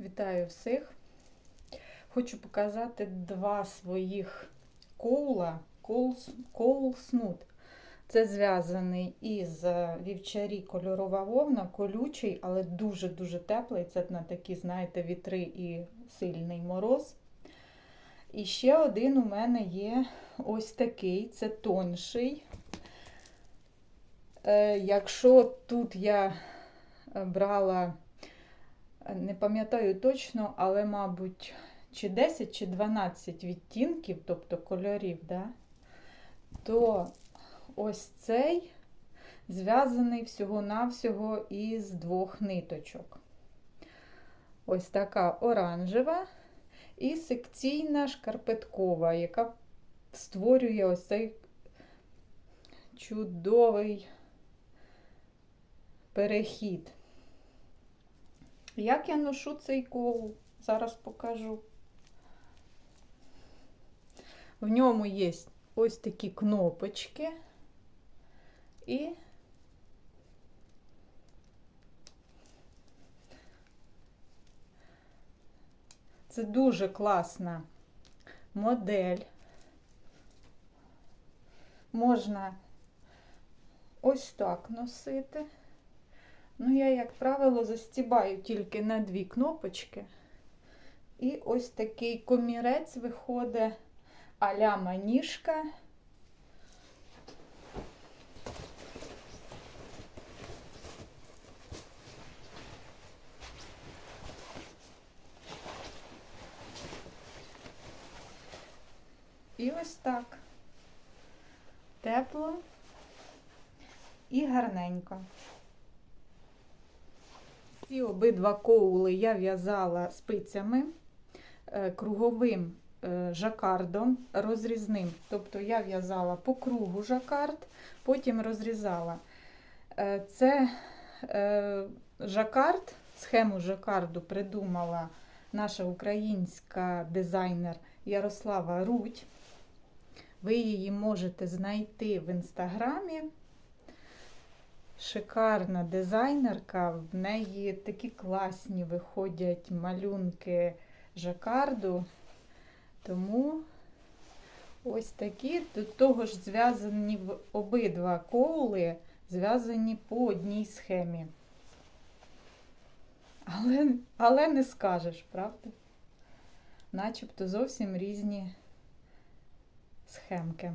Вітаю всіх. Хочу показати два своїх коула. Коул, коул снуд. Це зв'язаний із е, вівчарі кольорова вовна, колючий, але дуже-дуже теплий. Це на такі, знаєте, вітри і сильний мороз. І ще один у мене є ось такий, це тонший. Е, Якщо тут я е, брала не пам'ятаю точно, але, мабуть, чи 10, чи 12 відтінків, тобто кольорів, да? то ось цей зв'язаний всього-навсього із двох ниточок. Ось така оранжева і секційна шкарпеткова, яка створює ось цей чудовий перехід. Як я ношу цей кол, зараз покажу. В ньому є ось такі кнопочки і це дуже класна модель. Можна ось так носити. Ну, я, як правило, застібаю тільки на дві кнопочки. І ось такий комірець виходить а-ля маніжка. І ось так. Тепло і гарненько. Ці обидва коули я в'язала спицями е, круговим е, жакардом розрізним. Тобто я в'язала по кругу жакард, потім розрізала. Е, Це жакард, схему жакарду придумала наша українська дизайнер Ярослава Рудь. Ви її можете знайти в інстаграмі шикарна дизайнерка, в неї такі класні виходять малюнки жакарду. Тому ось такі, до того ж, зв'язані обидва коули, зв'язані по одній схемі. Але, але не скажеш, правда? Начебто зовсім різні схемки.